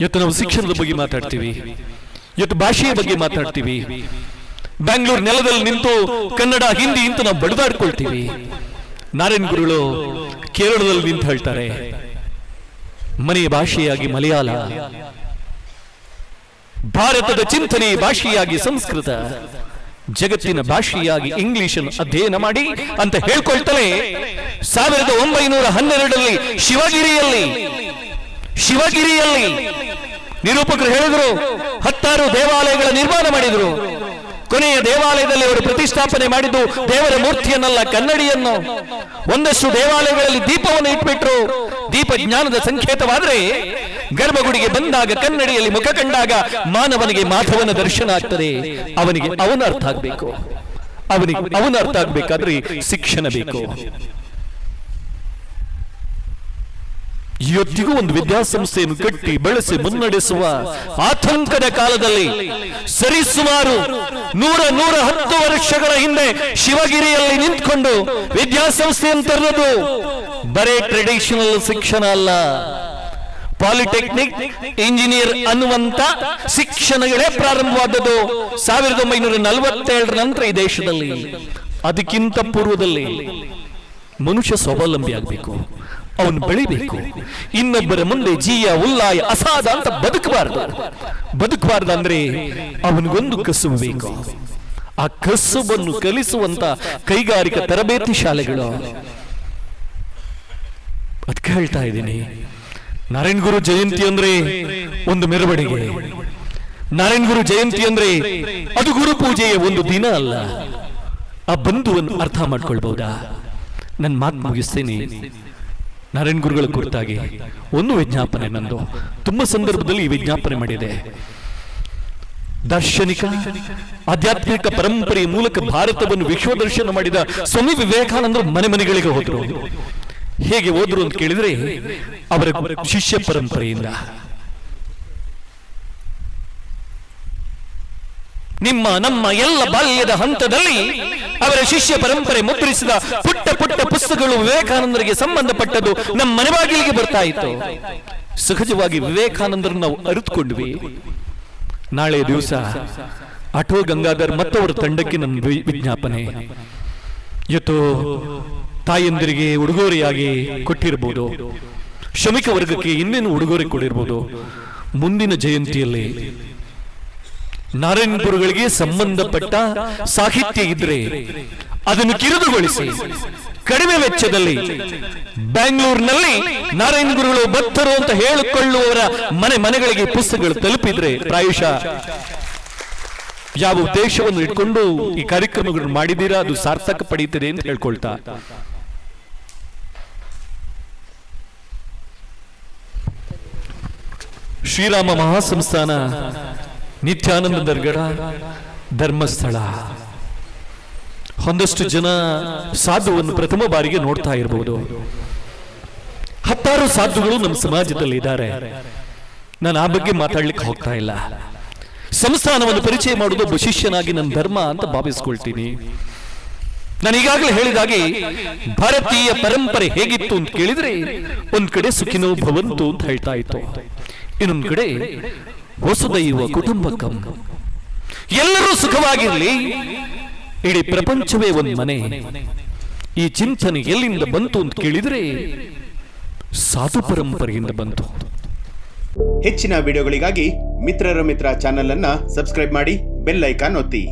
ಇವತ್ತು ನಾವು ಶಿಕ್ಷಣದ ಬಗ್ಗೆ ಮಾತಾಡ್ತೀವಿ. ಇವತ್ತು ಭಾಷೆಯ ಬಗ್ಗೆ ಮಾತಾಡ್ತೀವಿ. ಬ್ಯಾಂಗ್ಳೂರ್ ನೆಲದಲ್ಲಿ ನಿಂತು ಕನ್ನಡ ಹಿಂದಿ ಅಂತ ನಾವು ಬಡಿದಾಡ್ಕೊಳ್ತೀವಿ. ನಾರಾಯಣ ಗುರುಗಳು ಕೇರಳದಲ್ಲಿ ನಿಂತು ಹೇಳ್ತಾರೆ. ಮನೆಯ ಭಾಷೆಯಾಗಿ ಮಲಯಾಳ. ಭಾರತದ ಚಿಂತನೆ ಭಾಷೆಯಾಗಿ ಸಂಸ್ಕೃತ. ಜಗತ್ತಿನ ಭಾಷೆಯಾಗಿ ಇಂಗ್ಲಿಷ್ ಅನ್ನು ಅಧ್ಯಯನ ಮಾಡಿ ಅಂತ ಹೇಳ್ಕೊಳ್ತಾನೆ ಸಾವಿರದ ಒಂಬೈನೂರ ಹನ್ನೆರಡರಲ್ಲಿ ಶಿವಗಿರಿಯಲ್ಲಿ ಶಿವಗಿರಿಯಲ್ಲಿ ನಿರೂಪಕರು ಹೇಳಿದರು, ಹತ್ತಾರು ದೇವಾಲಯಗಳ ನಿರ್ಮಾಣ ಮಾಡಿದರು. ಕೊನೆಯ ದೇವಾಲಯದಲ್ಲಿ ಅವರು ಪ್ರತಿಷ್ಠಾಪನೆ ಮಾಡಿದ್ದು ದೇವರ ಮೂರ್ತಿಯನ್ನಲ್ಲ, ಕನ್ನಡಿಯನ್ನು. ಒಂದಷ್ಟು ದೇವಾಲಯಗಳಲ್ಲಿ ದೀಪವನ್ನು ಇಟ್ಬಿಟ್ರು. ದೀಪ ಜ್ಞಾನದ ಸಂಕೇತವಾದ್ರೆ ಗರ್ಭಗುಡಿಗೆ ಬಂದಾಗ, ಕನ್ನಡಿಯಲ್ಲಿ ಮುಖ ಕಂಡಾಗ ಮಾನವನಿಗೆ ಮಾಧವನ ದರ್ಶನ ಆಗ್ತದೆ. ಅವನಿಗೆ ಅವನ ಅರ್ಥ ಆಗ್ಬೇಕು. ಅವನಿಗೆ ಅವನ ಅರ್ಥ ಆಗ್ಬೇಕಾದ್ರೆ ಶಿಕ್ಷಣ ಬೇಕು. ಇವತ್ತಿಗೂ ಒಂದು ವಿದ್ಯಾಸಂಸ್ಥೆಯನ್ನು ಕಟ್ಟಿ ಬೆಳೆಸಿ ಮುನ್ನಡೆಸುವ ಆತಂಕದ ಕಾಲದಲ್ಲಿ ಸರಿಸುಮಾರು ನೂರ ನೂರ ಹತ್ತು ವರ್ಷಗಳ ಹಿಂದೆ ಶಿವಗಿರಿಯಲ್ಲಿ ನಿಂತ್ಕೊಂಡು ವಿದ್ಯಾಸಂಸ್ಥೆಯನ್ನು ತರದು ಬರೇ ಟ್ರೆಡಿಷನಲ್ ಶಿಕ್ಷಣ ಅಲ್ಲ. ಪಾಲಿಟೆಕ್ನಿಕ್ ಇಂಜಿನಿಯರ್ ಅನ್ನುವಂತ ಶಿಕ್ಷಣಗಳೇ ಪ್ರಾರಂಭವಾದದ್ದು ಸಾವಿರದ ಒಂಬೈನೂರ ನಲವತ್ತೇಳರ ನಂತರ ಈ ದೇಶದಲ್ಲಿ. ಅದಕ್ಕಿಂತ ಪೂರ್ವದಲ್ಲಿ ಮನುಷ್ಯ ಸ್ವಾವಲಂಬಿ ಆಗಬೇಕು. ಅವನು ಬೆಳಿಬೇಕು. ಇನ್ನೊಬ್ಬರ ಮುಂದೆ ಜೀಯ, ಉಲ್ಲಾಯ, ಅಸಾದ ಅಂತ ಬದುಕಬಾರ್ದು. ಬದುಕಬಾರ್ದು ಅಂದ್ರೆ ಅವನಿಗೊಂದು ಕಸುಬು ಬೇಕು. ಆ ಕಸುಬನ್ನು ಕಲಿಸುವಂತ ಕೈಗಾರಿಕಾ ತರಬೇತಿ ಶಾಲೆಗಳು. ಅದಕ್ಕೆ ಹೇಳ್ತಾ ಇದ್ದೀನಿ. ನಾರಾಯಣ ಗುರು ಜಯಂತಿ ಅಂದ್ರೆ ಒಂದು ಮೆರವಣಿಗೆ. ನಾರಾಯಣ ಗುರು ಜಯಂತಿ ಅಂದ್ರೆ ಅದು ಗುರು ಪೂಜೆಯ ಒಂದು ದಿನ ಅಲ್ಲ. ಆ ಬಂಧುವನ್ನು ಅರ್ಥ ಮಾಡ್ಕೊಳ್ಬಹುದಾ ನನ್ನ ಮಾತು ಮುಗಿಸ್ತೇನೆ. ನಾರಾಯಣ ಗುರುಗಳ ಕುರಿತಾಗಿ ಒಂದು ವಿಜ್ಞಾಪನೆ ನಂದು. ತುಂಬಾ ಸಂದರ್ಭದಲ್ಲಿ ಈ ವಿಜ್ಞಾಪನೆ ಮಾಡಿದೆ. ದಾರ್ಶನಿಕ, ಆಧ್ಯಾತ್ಮಿಕ ಪರಂಪರೆಯ ಮೂಲಕ ಭಾರತವನ್ನು ವಿಶ್ವದರ್ಶನ ಮಾಡಿದ ಸ್ವಾಮಿ ವಿವೇಕಾನಂದರು ಮನೆ ಮನೆಗಳಿಗೆ ಹೋದರು. ಹೇಗೆ ಹೋದ್ರು ಅಂತ ಕೇಳಿದ್ರೆ ಅವರ ಶಿಷ್ಯ ಪರಂಪರೆಯಿಂದ. ನಿಮ್ಮ, ನಮ್ಮ ಎಲ್ಲ ಬಾಲ್ಯದ ಹಂತದಲ್ಲಿ ಅವರ ಶಿಷ್ಯ ಪರಂಪರೆ ಮುದ್ರಿಸಿದ ಪುಟ್ಟ ಪುಟ್ಟ ಪುಸ್ತಕಗಳು ವಿವೇಕಾನಂದರಿಗೆ ಸಂಬಂಧಪಟ್ಟದ್ದು ನಮ್ಮ ಮನೆ ಬಾಗಿಲಿಗೆ ಬರ್ತಾ ಇತ್ತು. ಸಹಜವಾಗಿ ವಿವೇಕಾನಂದರನ್ನು ನಾವು ಅರಿತುಕೊಂಡ್ವಿ. ನಾಳೆ ದಿವಸ ಅಟೋ ಗಂಗಾಧರ್ ಮತ್ತವರ ತಂಡಕ್ಕೆ ನನ್ನ ವಿಜ್ಞಾಪನೆ. ಇವತ್ತು ತಾಯಂದಿರಿಗೆ ಉಡುಗೊರೆಯಾಗಿ ಕೊಟ್ಟಿರಬಹುದು. ಶ್ರಮಿಕ ವರ್ಗಕ್ಕೆ ಇನ್ನೇನು ಉಡುಗೊರೆ ಕೊಡಿರ್ಬೋದು ಮುಂದಿನ ಜಯಂತಿಯಲ್ಲಿ ನಾರಾಯಣ ಗುರುಗಳಿಗೆ ಸಂಬಂಧಪಟ್ಟ ಸಾಹಿತ್ಯ ಇದ್ರೆ ಅದನ್ನು ಕಿರುದುಗೊಳಿಸಿ. ಕಡಿಮೆ ವೆಚ್ಚದಲ್ಲಿ ಬ್ಯಾಂಗ್ಳೂರಿನಲ್ಲಿ ನಾರಾಯಣ ಗುರುಗಳು ಬತ್ತರು ಅಂತ ಹೇಳಿಕೊಳ್ಳುವವರ ಮನೆ ಮನೆಗಳಿಗೆ ಪುಸ್ತಕಗಳು ತಲುಪಿದ್ರೆ ಪ್ರಾಯಶಃ ಯಾವ ಉದ್ದೇಶವನ್ನು ಇಟ್ಕೊಂಡು ಈ ಕಾರ್ಯಕ್ರಮಗಳನ್ನು ಮಾಡಿದೀರಾ ಅದು ಸಾರ್ಥಕ ಪಡೀತದೆ ಅಂತ ಹೇಳ್ಕೊಳ್ತಾ. ಶ್ರೀರಾಮ ಮಹಾಸಂಸ್ಥಾನ ನಿತ್ಯಾನಂದ ದರ್ಗಡ ಧರ್ಮಸ್ಥಳ. ಒಂದಷ್ಟು ಜನ ಸಾಧುವನ್ನು ಪ್ರಥಮ ಬಾರಿಗೆ ನೋಡ್ತಾ ಇರಬಹುದು ಹತ್ತಾರು ಸಾಧುಗಳು ನಮ್ಮ ಸಮಾಜದಲ್ಲಿ ಇದ್ದಾರೆ ನಾನು ಆ ಬಗ್ಗೆ ಮಾತಾಡ್ಲಿಕ್ಕೆ ಹೋಗ್ತಾ ಇಲ್ಲ. ಸಂಸ್ಥಾನವನ್ನು ಪರಿಚಯ ಮಾಡುವುದು ಒಬ್ಬ ಶಿಷ್ಯನಾಗಿ ನನ್ನ ಧರ್ಮ ಅಂತ ಭಾವಿಸ್ಕೊಳ್ತೀನಿ. ನಾನು ಈಗಾಗಲೇ ಹೇಳಿದಾಗೆ, ಭಾರತೀಯ ಪರಂಪರೆ ಹೇಗಿತ್ತು ಅಂತ ಕೇಳಿದ್ರೆ, ಒಂದ್ ಕಡೆ ಸುಖಿನೋ ಭವಂತು ಅಂತ ಹೇಳ್ತಾ ಇತ್ತು. ಇನ್ನೊಂದ್ ಕಡೆ ಹೊಸದೈವ ಕುಟುಂಬಕಂ. ಎಲ್ಲರೂ ಸುಖವಾಗಿರಲಿ. ಇಡೀ ಪ್ರಪಂಚವೇ ಒಂದು ಮನೆ. ಈ ಚಿಂತನೆ ಎಲ್ಲಿಂದ ಬಂತು ಅಂತ ಕೇಳಿದ್ರೆ ಸಾಧು ಪರಂಪರೆಯಿಂದ ಬಂತು. ಹೆಚ್ಚಿನ ವಿಡಿಯೋಗಳಿಗಾಗಿ ಮಿತ್ರರ ಮಿತ್ರ ಚಾನೆಲ್ ಅನ್ನ ಸಬ್ಸ್ಕ್ರೈಬ್ ಮಾಡಿ ಬೆಲ್ ಐಕಾನ್ ಒತ್ತಿ.